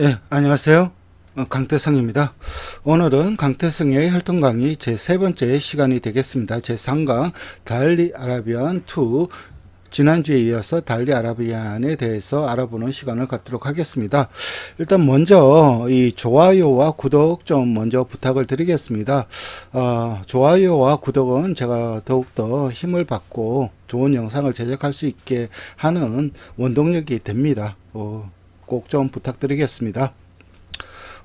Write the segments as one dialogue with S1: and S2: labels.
S1: 예, 안녕하세요. 어, 강태성입니다. 오늘은 강태성의 혈통 강의 제 세 번째 시간이 되겠습니다. 제 3강 달리 아라비안 2 지난주에 이어서 달리 아라비안에 대해서 알아보는 시간을 갖도록 하겠습니다. 일단 먼저 이 좋아요와 구독 좀 먼저 부탁을 드리겠습니다. 어, 좋아요와 구독은 제가 더욱더 힘을 받고 좋은 영상을 제작할 수 있게 하는 원동력이 됩니다. 어, 꼭 좀 부탁드리겠습니다.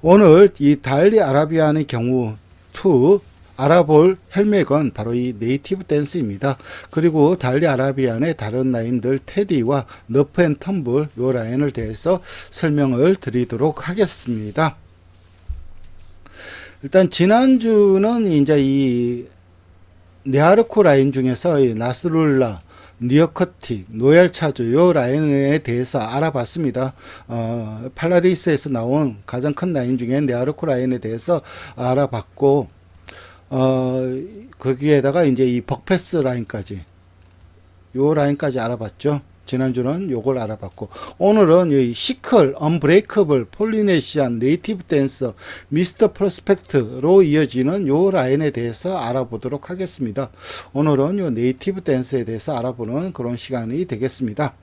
S1: 오늘 이 달리 아라비안의 경우 2 알아볼 헬맥은 바로 이 네이티브 댄스입니다. 그리고 달리 아라비안의 다른 라인들 테디와 너프 앤 텀블 요 라인을 대해서 설명을 드리도록 하겠습니다. 일단 지난주는 이제 이 네아르코 라인 중에서 이 나스룰라 니어커틱, 노얄 차주 요 라인에 대해서 알아봤습니다. 어, 팔라디스에서 나온 가장 큰 라인 중에 네아르코 라인에 대해서 알아봤고 어, 거기에다가 이제 이 벅패스 라인까지 요 라인까지 알아봤죠. 지난주는 요걸 알아봤고 오늘은 이 시클, 언브레이커블, 폴리네시안, 네이티브 댄서, 미스터 프로스펙트로 이어지는 요 라인에 대해서 알아보도록 하겠습니다. 오늘은 요 네이티브 댄스에 대해서 알아보는 그런 시간이 되겠습니다.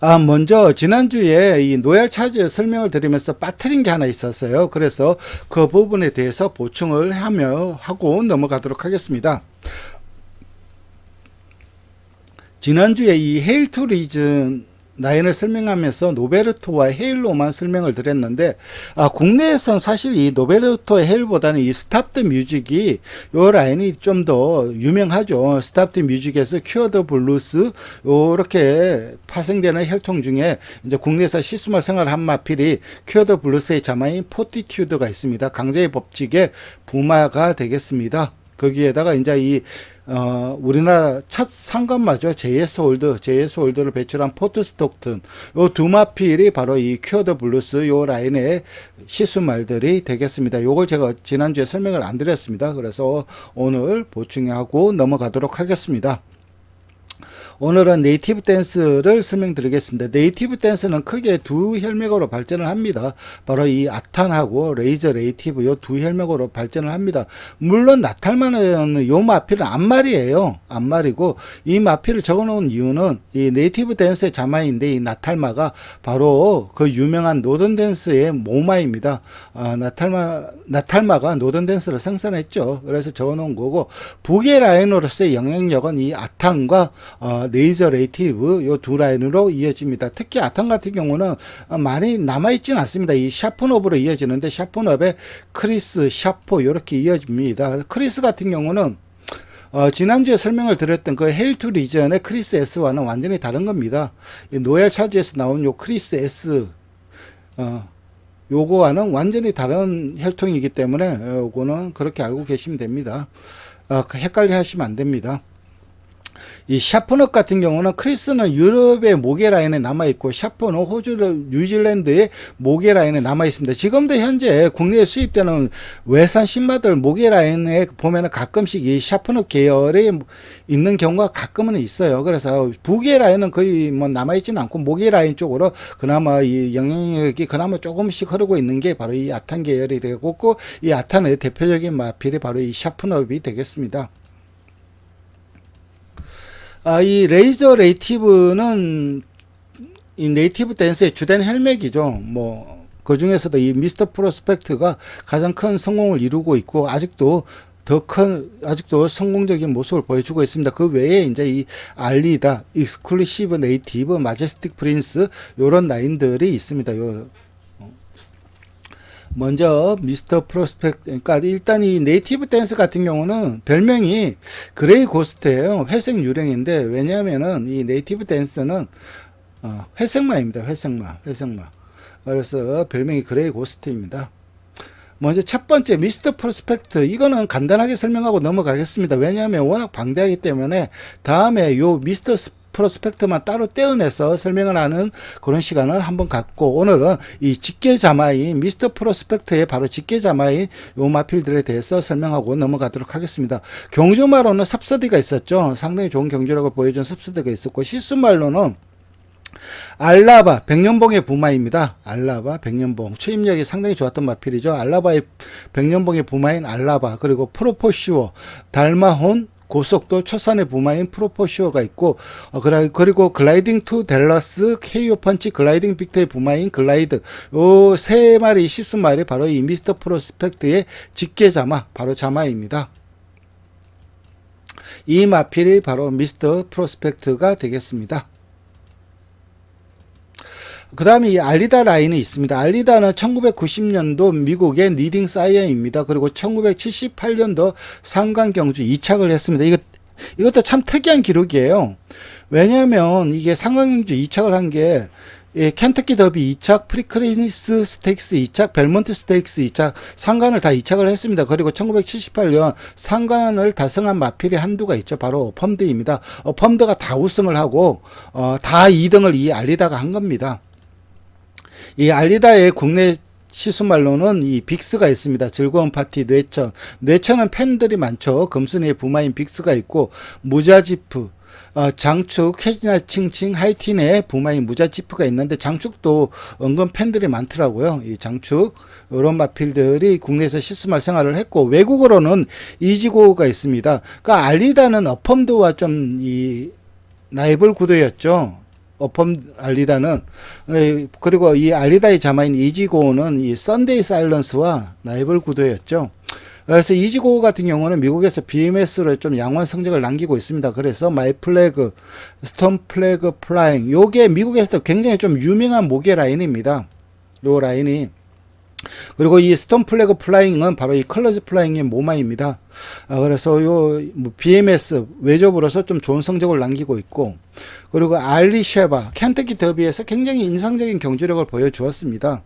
S1: 아, 먼저 지난주에 이 노얄 차지 설명을 드리면서 빠뜨린 게 하나 있었어요. 그래서 그 부분에 대해서 보충을 하며 하고 넘어가도록 하겠습니다. 지난주에 이 헤일 투 리즌 라인을 설명하면서 노베르토와 헤일로만 설명을 드렸는데 아, 국내에선 사실 이 노베르토의 헤일보다는 이 스탑 더 뮤직이 요 라인이 좀 더 유명하죠. 스탑 더 뮤직에서 큐어 더 블루스 요렇게 파생되는 혈통 중에 이제 국내에서 시스마 생활 한 마필이 큐어 더 블루스의 자마인 포티튜드가 있습니다. 강제의 법칙의 부마가 되겠습니다. 거기에다가 이제 이 어, 우리나라 첫 상관마죠. JS 홀드, JS 홀드를 배출한 포트 스톡튼. 요 두 마필이 바로 이 큐어더 블루스 요 라인의 시수말들이 되겠습니다. 요걸 제가 지난주에 설명을 안 드렸습니다. 그래서 오늘 보충하고 넘어가도록 하겠습니다. 오늘은 네이티브 댄스를 설명드리겠습니다. 네이티브 댄스는 크게 두 혈맥으로 발전을 합니다. 바로 이 아탄하고 레이저 네이티브 요 두 혈맥으로 발전을 합니다. 물론 나탈만은 요 마필은 앞말이에요. 앞말이고 이 마필을 적어놓은 이유는 이 네이티브 댄스의 자마인데 이 나탈마가 바로 그 유명한 노던 댄스의 모마입니다. 아, 나탈마 나탈마가 노던 댄스를 생산했죠. 그래서 적어놓은 거고 북의 라인으로서의 영향력은 이 아탄과 어, 레이저 레이티브 요 두 라인으로 이어집니다. 특히 아탄 같은 경우는 어, 많이 남아있지는 않습니다. 이 샤프업으로 이어지는데 샤프업에 크리스, 샤포 이렇게 이어집니다. 크리스 같은 경우는 어, 지난주에 설명을 드렸던 그 헤일 투 리전의 크리스 S와는 완전히 다른 겁니다. 이 노엘 차지에서 나온 요 크리스 S, 어, 요거와는 완전히 다른 혈통이기 때문에 어, 요거는 그렇게 알고 계시면 됩니다. 어, 헷갈려 하시면 안 됩니다. 이 샤프넛 같은 경우는 크리스는 유럽의 모계 라인에 남아 있고 샤프는 호주, 뉴질랜드의 모계 라인에 남아 있습니다. 지금도 현재 국내에 수입되는 외산 신마들 모계 라인에 보면은 가끔씩 이 샤프넛 계열이 있는 경우가 가끔은 있어요. 그래서 북의 라인은 거의 뭐 남아 있지는 않고 모계 라인 쪽으로 그나마 이 영향력이 그나마 조금씩 흐르고 있는 게 바로 이 아탄 계열이 되고 이 아탄의 대표적인 마필이 바로 이 샤프넛이 되겠습니다. 아, 이 레이저 레이티브는 이 네이티브 댄스의 주된 헬맥이죠. 뭐, 그 중에서도 이 미스터 프로스펙트가 가장 큰 성공을 이루고 있고, 아직도 더 큰, 아직도 성공적인 모습을 보여주고 있습니다. 그 외에 이제 이 알리다, 익스클루시브 네이티브, 마제스틱 프린스, 요런 라인들이 있습니다. 요, 먼저 미스터 프로스펙트 그러니까 일단 이 네이티브 댄스 같은 경우는 별명이 그레이 고스트예요. 회색 유령인데 왜냐하면은 이 네이티브 댄스는 어, 회색마입니다. 회색마, 회색마. 그래서 별명이 그레이 고스트입니다. 먼저 첫 번째 미스터 프로스펙트 이거는 간단하게 설명하고 넘어가겠습니다. 왜냐하면 워낙 방대하기 때문에 다음에 요 미스터 프로스펙트만 따로 떼어내서 설명을 하는 그런 시간을 한번 갖고 오늘은 이 직계자마인 미스터 프로스펙트의 바로 직계자마인 요 마필들에 대해서 설명하고 넘어가도록 하겠습니다. 경주마로는 섭서디가 있었죠. 상당히 좋은 경주력을 보여준 섭서디가 있었고 시스말로는 알라바 백년봉의 부마입니다. 알라바 백년봉 추임력이 상당히 좋았던 마필이죠. 알라바의 백년봉의 부마인 알라바 그리고 프로포시오 달마혼 고속도 초산의 부마인 프로포시오가 있고 어, 그리고 글라이딩 투 델러스 KO 펀치 글라이딩 빅터의 부마인 글라이드 요 세 마리 시스 마리 바로 이 미스터 프로스펙트의 직계 자마 바로 자마입니다. 이 마필이 바로 미스터 프로스펙트가 되겠습니다. 그 다음에 이 알리다 라인이 있습니다. 알리다는 1990년도 미국의 리딩 사이언입니다. 그리고 1978년도 상관경주 2착을 했습니다. 이거, 이것도 참 특이한 기록이에요. 왜냐하면 이게 상관경주 2착을 한게 예, 켄터키 더비 2착, 프리크리니스 스테이크스 2착, 벨몬트 스테이크스 2착, 상관을 다 2착을 했습니다. 그리고 1978년 상관을 달성한 마필이 한두가 있죠. 바로 펌드입니다. 어, 펌드가 다 우승을 하고 어, 다 2등을 이 알리다가 한 겁니다. 이 알리다의 국내 시수말로는 이 빅스가 있습니다. 즐거운 파티 뇌천. 뇌천은 팬들이 많죠. 금순이의 부마인 빅스가 있고 무자지프, 어, 장축, 해지나 칭칭, 하이틴의 부마인 무자지프가 있는데 장축도 은근 팬들이 많더라고요. 이 장축 이런 마필들이 국내에서 시스말 생활을 했고 외국어로는 이지고가 있습니다. 그러니까 알리다는 어펌드와 좀 이 나이벌 구도였죠. 어펌 알리다는 에, 그리고 이 알리다의 자마인 이지고는 이 썬데이 사일런스와 라이벌 구도였죠. 그래서 이지고 같은 경우는 미국에서 BMS로 좀 양호한 성적을 남기고 있습니다. 그래서 마이 플래그, 스톰 플래그 플라잉 요게 미국에서도 굉장히 좀 유명한 모계 라인입니다. 요 라인이 그리고 이 스톤 플래그 플라잉은 바로 이 컬러즈 플라잉의 모마입니다. 아, 그래서 요뭐 BMS 외접으로서 좀 좋은 성적을 남기고 있고 그리고 알리 쉐바 켄터키 더비에서 굉장히 인상적인 경주력을 보여주었습니다.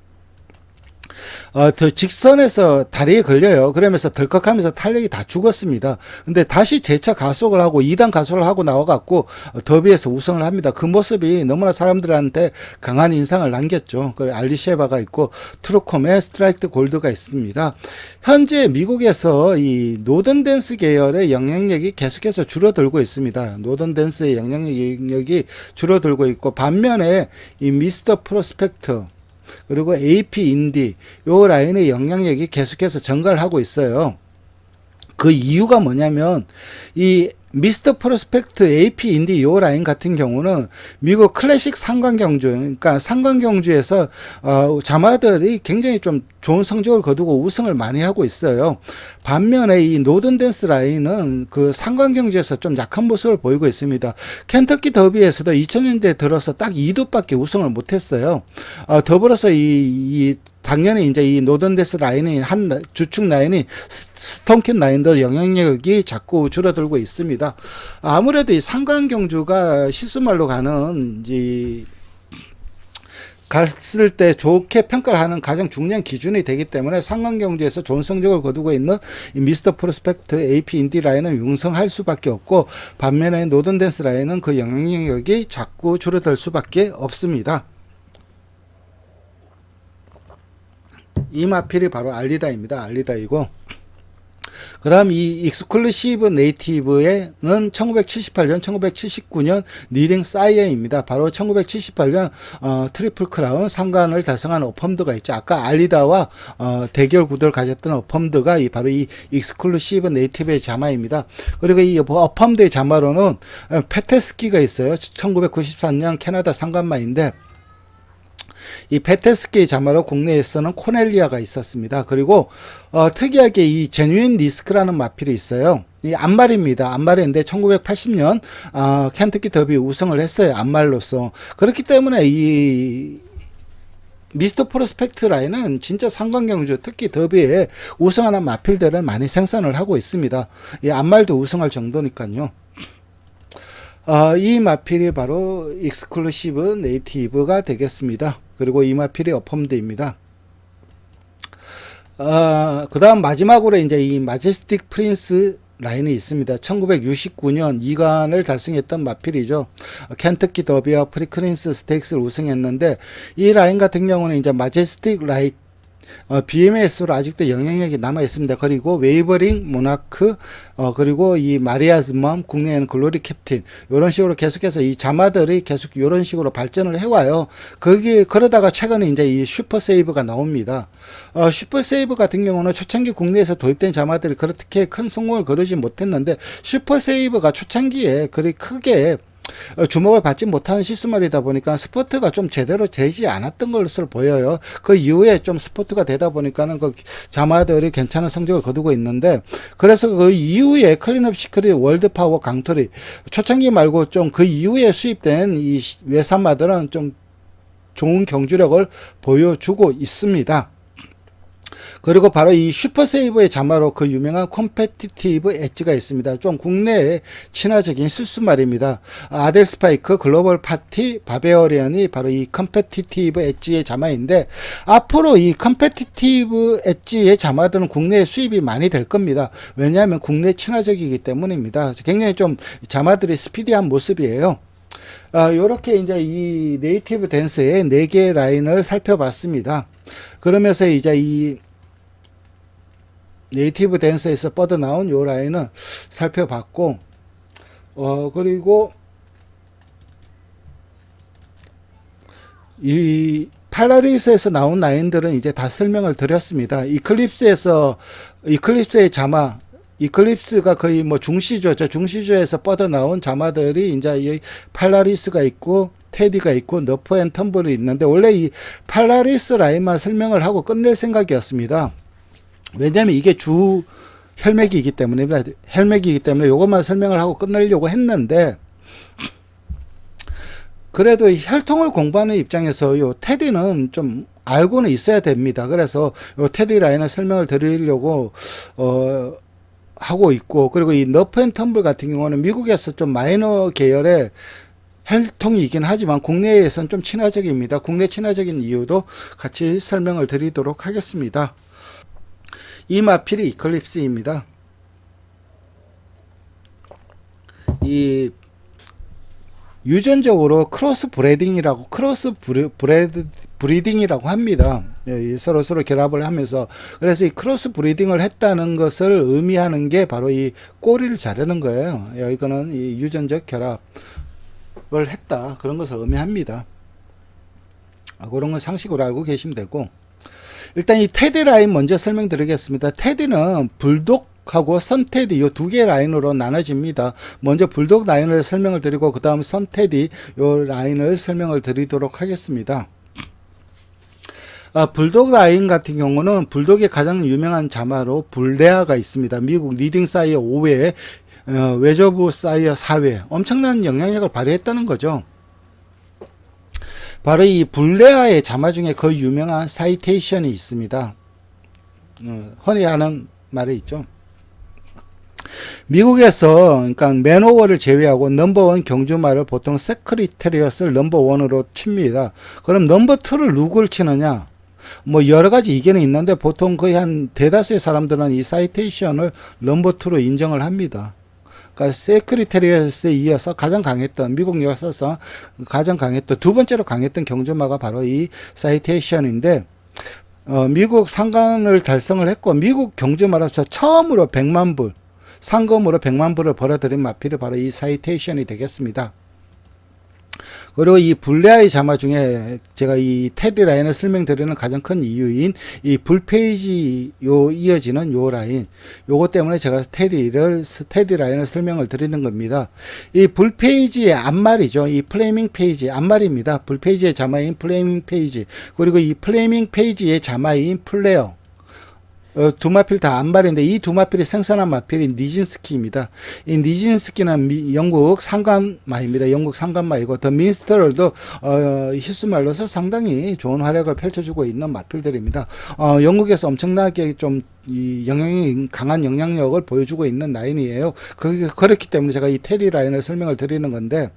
S1: 어, 더 직선에서 다리에 걸려요. 그러면서 덜컥하면서 탄력이 다 죽었습니다. 근데 다시 재차 가속을 하고 2단 가속을 하고 나와갖고 어, 더비에서 우승을 합니다. 그 모습이 너무나 사람들한테 강한 인상을 남겼죠. 그 알리셰바가 있고 트루콤의 스트라이크 골드가 있습니다. 현재 미국에서 이 노던 댄스 계열의 영향력이 계속해서 줄어들고 있습니다. 노던 댄스의 영향력이 줄어들고 있고 반면에 이 미스터 프로스펙트 그리고 AP 인디 요 라인의 영향력이 계속해서 증가를 하고 있어요. 그 이유가 뭐냐면 이 미스터 프로스펙트 AP 인디 요 라인 같은 경우는 미국 클래식 상관경주 그러니까 상관경주에서 어, 자마들이 굉장히 좀 좋은 성적을 거두고 우승을 많이 하고 있어요. 반면에 이 노던 댄스 라인은 그 상관경주에서 좀 약한 모습을 보이고 있습니다. 켄터키 더비에서도 2000년대 들어서 딱 2도밖에 우승을 못했어요. 어, 더불어서 이, 이 당연히 이제 이 노던데스 라인이 한 라- 주축 라인이 스- 스톤킨 라인도 영향력이 자꾸 줄어들고 있습니다. 아무래도 이 상관 경주가 시수말로 가는 이제 갔을 때 좋게 평가를 하는 가장 중요한 기준이 되기 때문에 상관경주에서 좋은 성적을 거두고 있는 이 미스터 프로스펙트 AP 인디 라인은 융성할 수밖에 없고 반면에 노던댄스 라인은 그 영향력이 자꾸 줄어들 수밖에 없습니다. 이 마필이 바로 알리다입니다. 알리다이고 그 다음 이 익스클루시브 네이티브에는 1978년, 1979년 리딩 사이어입니다. 바로 1978년 어, 트리플 크라운 상관을 달성한 어펌드가 있죠. 아까 알리다와 어, 대결 구도를 가졌던 어펌드가 이 바로 이 익스클루시브 네이티브의 자마입니다. 그리고 이 어펌드의 자마로는 어, 페테스키가 있어요. 1994년 캐나다 상관마인데 이 페테스키 자마로 국내에서는 코넬리아가 있었습니다. 그리고 어, 특이하게 이 제뉴인 리스크라는 마필이 있어요. 이 안말입니다. 안말인데 1980년 어, 켄터키 더비 우승을 했어요. 안말로서. 그렇기 때문에 이 미스터 프로스펙트 라인은 진짜 상관경주 특히 더비에 우승하는 마필들을 많이 생산을 하고 있습니다. 이 안말도 우승할 정도니까요. 어, 이 마필이 바로 익스클루시브 네이티브가 되겠습니다. 그리고 이 마필이 어펌드입니다. 어, 그 다음 마지막으로 이제 이 마제스틱 프린스 라인이 있습니다. 1969년 2관을 달성했던 마필이죠. 켄터키 더비와 프리크린스 스테이크스를 우승했는데 이 라인 같은 경우는 이제 마제스틱 라이 어, BMS로 아직도 영향력이 남아 있습니다. 그리고 웨이버링, 모나크, 어, 그리고 이 마리아즈멈, 국내에는 글로리 캡틴, 이런 식으로 계속해서 이 자마들이 계속 이런 식으로 발전을 해와요. 거기, 그러다가 최근에 이제 이 슈퍼 세이브가 나옵니다. 어, 슈퍼 세이브 같은 경우는 초창기 국내에서 도입된 자마들이 그렇게 큰 성공을 거두지 못했는데, 슈퍼 세이브가 초창기에 그리 크게 어, 주목을 받지 못하는 시스말이다 보니까 스포트가 좀 제대로 되지 않았던 것으로 보여요. 그 이후에 좀 스포트가 되다 보니까는 그 자마들이 괜찮은 성적을 거두고 있는데 그래서 그 이후에 클린업 시크릿 월드 파워 강토리 초창기 말고 좀 그 이후에 수입된 이 외산마들은 좀 좋은 경주력을 보여주고 있습니다. 그리고 바로 이 슈퍼세이브의 자마로 그 유명한 컴페티티브 엣지가 있습니다. 좀 국내에 친화적인 실수말입니다. 아델 스파이크, 글로벌 파티, 바베어리언이 바로 이 컴페티티브 엣지의 자마인데 앞으로 이 컴페티티브 엣지의 자마들은 국내에 수입이 많이 될 겁니다. 왜냐하면 국내 친화적이기 때문입니다. 굉장히 좀 자마들이 스피디한 모습이에요. 아, 요렇게 이제 이 네이티브 댄스의 네 개의 라인을 살펴봤습니다. 그러면서 이제 이 네이티브 댄스에서 뻗어나온 요 라인은 살펴봤고, 어, 그리고 이 팔라리스에서 나온 라인들은 이제 다 설명을 드렸습니다. 이클립스에서, 이클립스의 자마, 이클립스가 거의 뭐 중시조, 저 중시조에서 뻗어나온 자마들이 이제 이 팔라리스가 있고, 테디가 있고, 너프 앤 텀블이 있는데, 원래 이 팔라리스 라인만 설명을 하고 끝낼 생각이었습니다. 왜냐하면 이게 주 혈맥이기 때문에 혈맥이기 때문에 이것만 설명을 하고 끝내려고 했는데 그래도 이 혈통을 공부하는 입장에서 요 테디는 좀 알고는 있어야 됩니다. 그래서 요 테디 라인을 설명을 드리려고 어 하고 있고 그리고 이 너프 앤 텀블 같은 경우는 미국에서 좀 마이너 계열의 혈통이긴 하지만 국내에서는 좀 친화적입니다. 국내 친화적인 이유도 같이 설명을 드리도록 하겠습니다. 이 마필이 이클립스입니다. 이 유전적으로 크로스 브레딩이라고 크로스 브레드, 브리딩이라고 합니다. 예, 서로 서로 결합을 하면서 그래서 이 크로스 브리딩을 했다는 것을 의미하는 게 바로 이 꼬리를 자르는 거예요. 예, 이거는 이 유전적 결합을 했다 그런 것을 의미합니다. 아, 그런 건 상식으로 알고 계시면 되고 일단 이 테디 라인 먼저 설명드리겠습니다. 테디는 불독 하고 선테디 요 두 개 라인으로 나눠집니다. 먼저 불독 라인을 설명을 드리고 그 다음 선테디 요 라인을 설명을 드리도록 하겠습니다. 아, 불독 라인 같은 경우는 불독의 가장 유명한 자마로 불레아가 있습니다. 미국 리딩 사이어 5회, 어, 외저부 사이어 4회 엄청난 영향력을 발휘했다는 거죠. 바로 이 불레아의 자마 중에 그 유명한 사이테이션이 있습니다. 어, 흔히 하는 말이 있죠. 미국에서 그러니까 맨오버를 제외하고 넘버원 경주말을 보통 세크리테리엇을 넘버원으로 칩니다. 그럼 넘버2를 누구를 치느냐? 뭐 여러 가지 의견이 있는데 보통 거의 한 대다수의 사람들은 이 사이테이션을 넘버2로 인정을 합니다. 그러니까 세크리테리어스에 이어서 가장 강했던 미국 역사상 가장 강했던 두 번째로 강했던 경주마가 바로 이 사이테이션인데 어, 미국 상관을 달성을 했고 미국 경주마로서 처음으로 100만 불 상금으로 100만 불을 벌어들인 마필이 바로 이 사이테이션이 되겠습니다. 그리고 이 불레아의 자마 중에 제가 이 테디 라인을 설명드리는 가장 큰 이유인 이 불페이지 요 이어지는 요 라인 요것 때문에 제가 테디를 테디 라인을 설명을 드리는 겁니다. 이 불페이지의 앞말이죠. 이 플레이밍 페이지 앞말입니다. 불페이지의 자마인 플레이밍 페이지 그리고 이 플레이밍 페이지의 자마인 플레어 어, 두 마필 다 안발인데 이 두 마필이 생산한 마필이 니진스키입니다. 이 니진스키는 미, 영국 상관마입니다. 영국 상관마이고 더 민스터럴도 어, 히스말로서 상당히 좋은 활약을 펼쳐주고 있는 마필들입니다. 어, 영국에서 엄청나게 좀이 영향이 강한 영향력을 보여주고 있는 라인이에요. 그, 그렇기 때문에 제가 이 테디 라인을 설명을 드리는 건데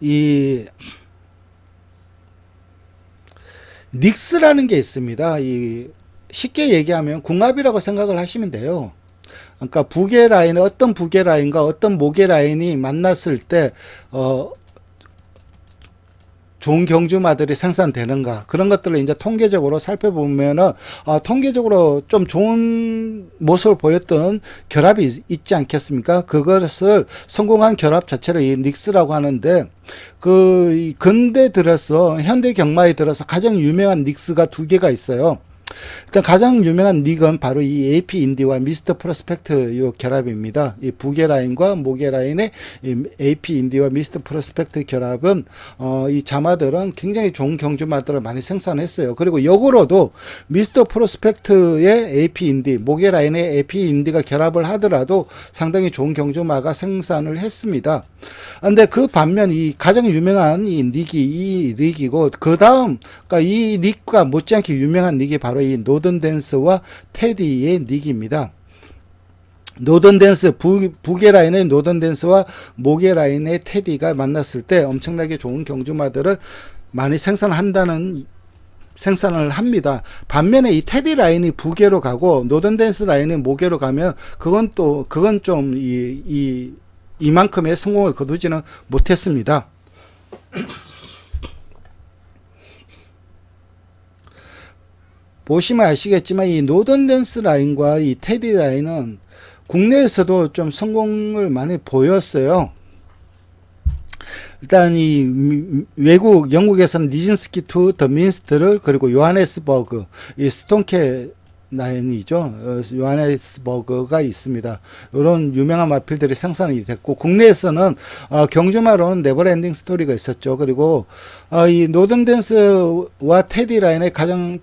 S1: 이 닉스라는 게 있습니다. 이 쉽게 얘기하면 궁합이라고 생각을 하시면 돼요. 그러니까 부계 라인 어떤 부계 라인과 어떤 모계 라인이 만났을 때 어, 좋은 경주마들이 생산되는가 그런 것들을 이제 통계적으로 살펴보면은 아, 통계적으로 좀 좋은 모습을 보였던 결합이 있- 있지 않겠습니까? 그것을 성공한 결합 자체를 이 닉스라고 하는데 그이 근대 들어서 현대 경마에 들어서 가장 유명한 닉스가 두 개가 있어요. 일단 가장 유명한 닉은 바로 이 AP 인디와 미스터 프로스펙트 요 결합입니다. 이 부계 라인과 모계 라인의 이 AP 인디와 미스터 프로스펙트 결합은 어, 이 자마들은 굉장히 좋은 경주마들을 많이 생산했어요. 그리고 역으로도 미스터 프로스펙트의 AP 인디, 모계 라인의 AP 인디가 결합을 하더라도 상당히 좋은 경주마가 생산을 했습니다. 근데 그 반면 이 가장 유명한 이 닉이 이 닉이고 그 다음 그러니까 이 닉과 못지않게 유명한 닉이 바로 이 노던 댄스와 테디의 닉입니다. 노던 댄스 부, 부계 라인의 노던 댄스와 모계 라인의 테디가 만났을 때 엄청나게 좋은 경주마들을 많이 생산한다는 생산을 합니다. 반면에 이 테디 라인이 부계로 가고 노던 댄스 라인이 모계로 가면 그건 또 그건 좀 이 이 이만큼의 성공을 거두지는 못했습니다. 보시면 아시겠지만 이 노던 댄스 라인과 이 테디 라인은 국내에서도 좀 성공을 많이 보였어요. 일단 이 미- 외국 영국에서는 니진스키 투 더 민스트를 그리고 요하네스버그 이 스톤케 라인이죠. 어, 요하네스버그가 있습니다. 이런 유명한 마필들이 생산이 됐고 국내에서는 어, 경주마로는 네버엔딩 스토리가 있었죠. 그리고 어, 이 노던 댄스와 테디 라인의 가장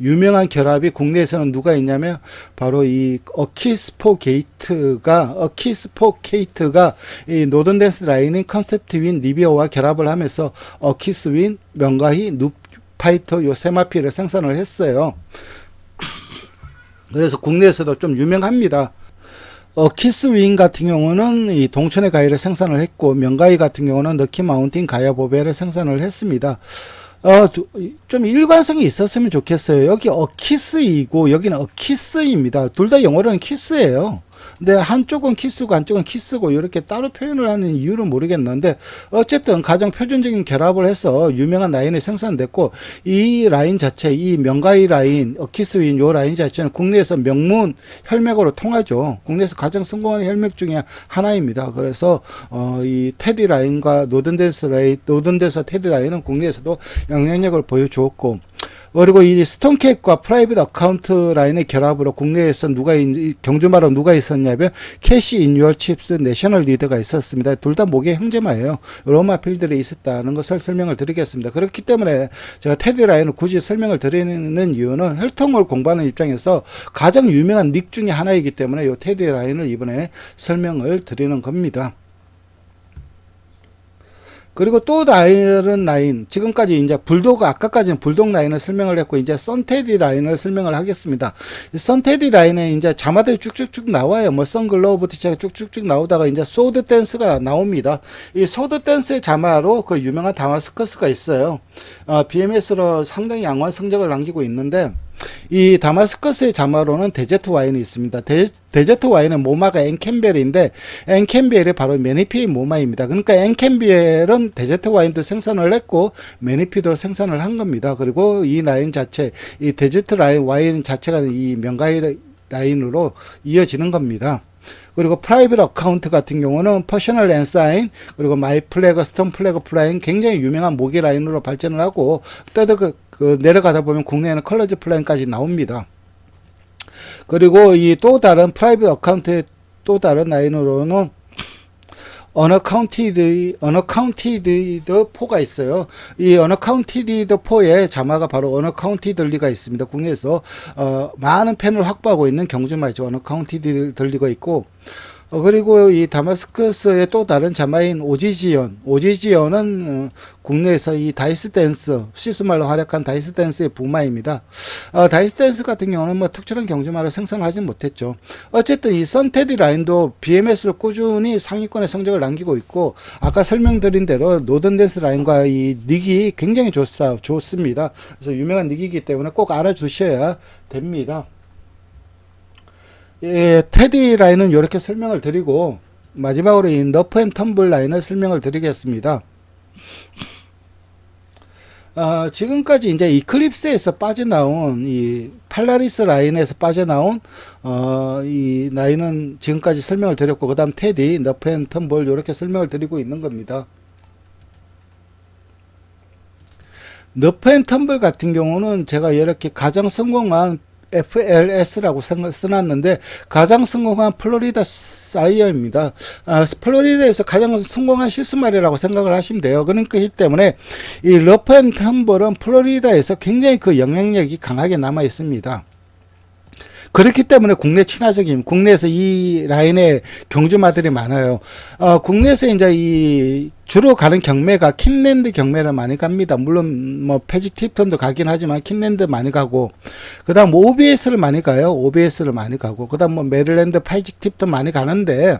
S1: 유명한 결합이 국내에서는 누가 있냐면 바로 이 어키스포 게이트가 어키스포 게이트가 이 노던 댄스 라인인 컨셉트 윈 리비어와 결합을 하면서 어키스 윈 명가히 누파이터 요 세마피를 생산을 했어요. 그래서 국내에서도 좀 유명합니다. 어, 키스윙 같은 경우는 이 동천의 가위를 생산을 했고, 명가위 같은 경우는 너키 마운틴 가야 보베를 생산을 했습니다. 어, 두- 좀 일관성이 있었으면 좋겠어요. 여기 어키스이고, 여기는 어키스입니다. 둘 다 영어로는 키스예요. 근데 한쪽은 키스고 한쪽은 키스고 이렇게 따로 표현을 하는 이유는 모르겠는데 어쨌든 가장 표준적인 결합을 해서 유명한 라인이 생산됐고 이 라인 자체 이 명가이 라인 어키스윈 요 라인 자체는 국내에서 명문 혈맥으로 통하죠. 국내에서 가장 성공한 혈맥 중에 하나입니다. 그래서 어, 이 테디 라인과 노던댄스 라인 노던댄스 테디 라인은 국내에서도 영향력을 보여주었고 그리고 이 스톤캣과 프라이빗 어카운트 라인의 결합으로 국내에서 누가 경주마로 누가 있었냐면 캐시 인유얼 칩스 내셔널 리더가 있었습니다. 둘 다 목의 형제마예요. 로마 필들이 있었다는 것을 설명을 드리겠습니다. 그렇기 때문에 제가 테디 라인을 굳이 설명을 드리는 이유는 혈통을 공부하는 입장에서 가장 유명한 닉 중에 하나이기 때문에 이 테디 라인을 이번에 설명을 드리는 겁니다. 그리고 또 다른 라인, 지금까지 이제 불도그, 아까까지는 불독 라인을 설명을 했고, 이제 선테디 라인을 설명을 하겠습니다. 이 선테디 라인에 이제 자마들이 쭉쭉쭉 나와요. 뭐, 선글로우부터 시작해 쭉쭉쭉 나오다가 이제 소드 댄스가 나옵니다. 이 소드 댄스의 자마로 그 유명한 다마스커스가 있어요. 어, BMS로 상당히 양호한 성적을 남기고 있는데, 이 다마스커스의 자마로는 데제트 와인이 있습니다. 데, 데제트 와인은 모마가 엔캠벨인데 엔캠벨이 바로 메니피의 모마입니다. 그러니까 엔캠벨은 데제트 와인도 생산을 했고 메니피도 생산을 한 겁니다. 그리고 이 라인 자체, 이 데제트 라인 와인 자체가 이 명가이 라인으로 이어지는 겁니다. 그리고 프라이빗 어카운트 같은 경우는 퍼셔널 앤사인 그리고 마이 플래그 스톤 플래그 플라인 굉장히 유명한 모기 라인으로 발전을 하고 또도 그, 그 내려가다 보면 국내에는 컬러즈 플라인까지 나옵니다. 그리고 이 또 다른 프라이빗 어카운트의 또 다른 라인으로는 어너카운티드 어너카운티드 포가 있어요. 이 어너카운티드 포의 자마가 바로 어너카운티들리가 있습니다. 국내에서 어, 많은 팬을 확보하고 있는 경주마죠. 어너카운티들리가 있고 어, 그리고 이 다마스커스의 또 다른 자마인 오지지언. 오지지언은 어, 국내에서 이 다이스 댄스, 시스말로 활약한 다이스 댄스의 부마입니다. 어, 다이스 댄스 같은 경우는 뭐 특출한 경주마를 생산하진 못했죠. 어쨌든 이 선테디 라인도 BMS로 꾸준히 상위권의 성적을 남기고 있고, 아까 설명드린 대로 노던 댄스 라인과 이 닉이 굉장히 좋사, 좋습니다. 그래서 유명한 닉이기 때문에 꼭 알아주셔야 됩니다. 예, 테디 라인은 이렇게 설명을 드리고 마지막으로 이 너프 앤 텀블 라인을 설명을 드리겠습니다. 어, 지금까지 이제 이클립스에서 빠져나온 이 팔라리스 라인에서 빠져나온 어, 이 라인은 지금까지 설명을 드렸고 그 다음 테디, 너펜, 텀볼 이렇게 설명을 드리고 있는 겁니다. 너펜 텀블 같은 경우는 제가 이렇게 가장 성공한 FLS라고 써놨는데 가장 성공한 플로리다 사이어입니다. 아, 플로리다에서 가장 성공한 실수말이라고 생각을 하시면 돼요. 그러니까 이 때문에 이 러프 앤 텀블은 플로리다에서 굉장히 그 영향력이 강하게 남아 있습니다. 그렇기 때문에 국내 친화적인 국내에서 이 라인에 경주마들이 많아요. 어, 국내에서 이제 이 주로 가는 경매가 킨랜드 경매를 많이 갑니다. 물론 뭐 패직 팁턴도 가긴 하지만 킨랜드 많이 가고 그다음 OBS를 많이 가요. OBS를 많이 가고 그다음 뭐 메릴랜드 패직 팁턴 많이 가는데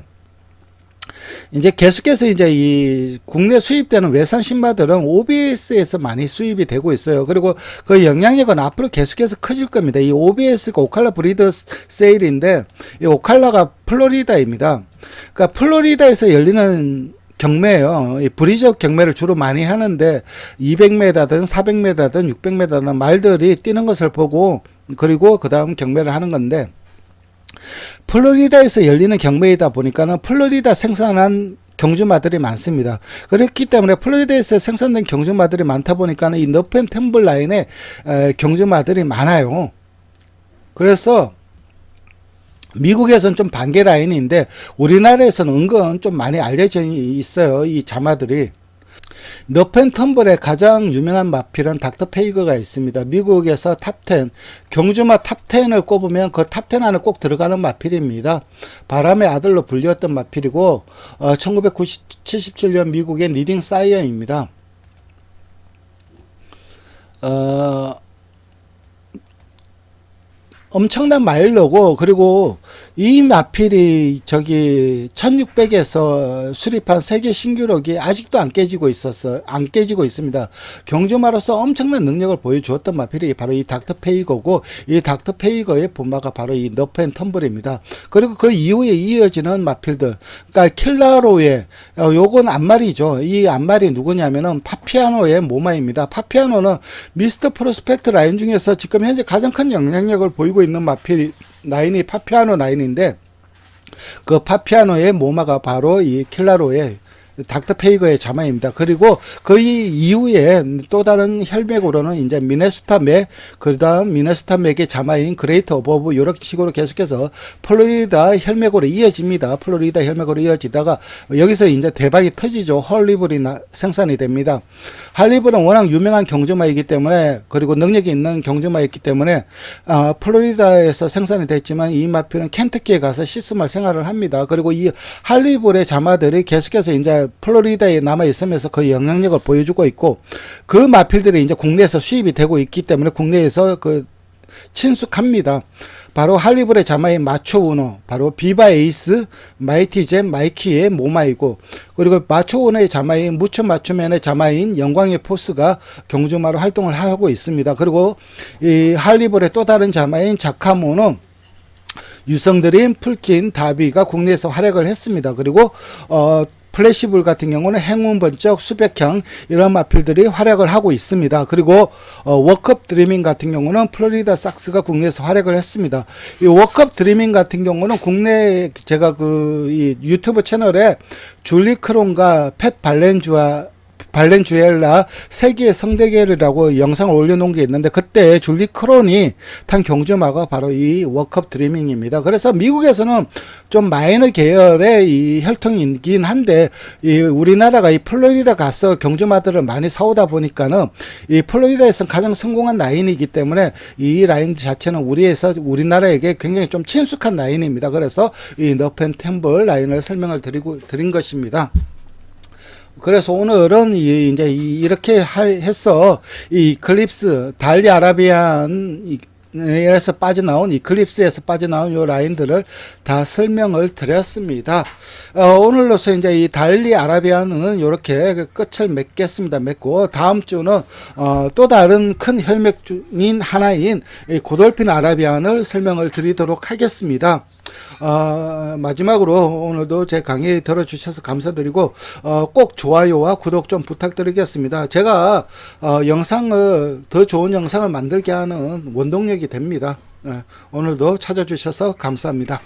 S1: 이제 계속해서 이제 이 국내 수입되는 외산 신마들은 OBS에서 많이 수입이 되고 있어요. 그리고 그 영향력은 앞으로 계속해서 커질 겁니다. 이 OBS가 오칼라 브리더 세일인데 이 오칼라가 플로리다입니다. 그러니까 플로리다에서 열리는 경매예요. 이 브리적 경매를 주로 많이 하는데 200m든 400m든 600m든 말들이 뛰는 것을 보고 그리고 그 다음 경매를 하는 건데 플로리다에서 열리는 경매이다 보니까는 플로리다 생산한 경주마들이 많습니다. 그렇기 때문에 플로리다에서 생산된 경주마들이 많다 보니까는 이 너펜 템블 라인에 에, 경주마들이 많아요. 그래서 미국에서는 좀 반개 라인인데 우리나라에서는 은근 좀 많이 알려져 있어요. 이 자마들이. 너펜 텀블의 가장 유명한 마필은 닥터 페이거가 있습니다. 미국에서 탑10, 경주마 탑10을 꼽으면 그 탑10 안에 꼭 들어가는 마필입니다. 바람의 아들로 불렸던 마필이고, 어, 1977년 미국의 리딩 사이어입니다. 어, 엄청난 마일러고 그리고 이 마필이 저기 1600에서 수립한 세계 신기록이 아직도 안 깨지고 있었어 안 깨지고 있습니다. 경주마로서 엄청난 능력을 보여주었던 마필이 바로 이 닥터 페이거고 이 닥터 페이거의 본마가 바로 이 너펜 텀블입니다. 그리고 그 이후에 이어지는 마필들 그러니까 킬라로의 어, 요건 안말이죠. 이 안말이 누구냐면은 파피아노의 모마입니다. 파피아노는 미스터 프로스펙트 라인 중에서 지금 현재 가장 큰 영향력을 보이고 있는 마필 라인이 파피아노 라인인데 그 파피아노의 모마가 바로 이 킬라로의 닥터 페이거의 자마입니다. 그리고 그 이후에 또 다른 혈맥으로는 이제 미네소타 맥, 그 다음 미네소타 맥의 자마인 그레이트 오버브, 이런 식으로 계속해서 플로리다 혈맥으로 이어집니다. 플로리다 혈맥으로 이어지다가 여기서 이제 대박이 터지죠. 나- 생산이 됩니다. 할리블은 워낙 유명한 경주마이기 때문에 그리고 능력이 있는 경주마였기 때문에 아, 플로리다에서 생산이 됐지만 이 마필은 켄터키에 가서 시스말 생활을 합니다. 그리고 이 할리블의 자마들이 계속해서 이제 플로리다에 남아 있으면서 그 영향력을 보여주고 있고 그 마필들이 이제 국내에서 수입이 되고 있기 때문에 국내에서 그 친숙합니다. 바로 할리블의 자마인 마초 우노, 바로 비바 에이스, 마이티 젠, 마이키의 모마이고, 그리고 마초 우노의 자마인 무초 마초맨의 자마인 영광의 포스가 경주마로 활동을 하고 있습니다. 그리고 이 할리블의 또 다른 자마인 자카모는 유성드림, 풀킨, 다비가 국내에서 활약을 했습니다. 그리고 어 플래시블 같은 경우는 행운 번쩍 수백형 이런 마필들이 활약을 하고 있습니다. 그리고 어, 워크업 드리밍 같은 경우는 플로리다 삭스가 국내에서 활약을 했습니다. 이 워크업 드리밍 같은 경우는 국내 제가 그이 유튜브 채널에 줄리 크론과 팻 발렌주와 발렌주엘라 세계의 성대결이라고 영상을 올려놓은 게 있는데 그때 줄리 크론이 탄 경주마가 바로 이 워크업 드리밍입니다. 그래서 미국에서는 좀 마이너 계열의 이 혈통이긴 한데 이 우리나라가 이 플로리다 가서 경주마들을 많이 사오다 보니까는 이 플로리다에서 가장 성공한 라인이기 때문에 이 라인 자체는 우리에서 우리나라에게 굉장히 좀 친숙한 라인입니다. 그래서 이 너펜 템블 라인을 설명을 드리고 드린 것입니다. 그래서 오늘은 이, 이제 이- 이렇게 하- 해서 이 클립스 달리 아라비안 이- 에서 빠져나온 이클립스에서 빠져나온 요 라인들을 다 설명을 드렸습니다. 어, 오늘로서 이제 이 달리 아라비안은 이렇게 그 끝을 맺겠습니다. 맺고 다음 주는 어, 또 다른 큰 혈맥 중인 하나인 이 고돌핀 아라비안을 설명을 드리도록 하겠습니다. 어, 마지막으로 오늘도 제 강의 들어주셔서 감사드리고 어, 꼭 좋아요와 구독 좀 부탁드리겠습니다. 제가 어, 영상을 더 좋은 영상을 만들게 하는 원동력이 됩니다. 예, 오늘도 찾아주셔서 감사합니다.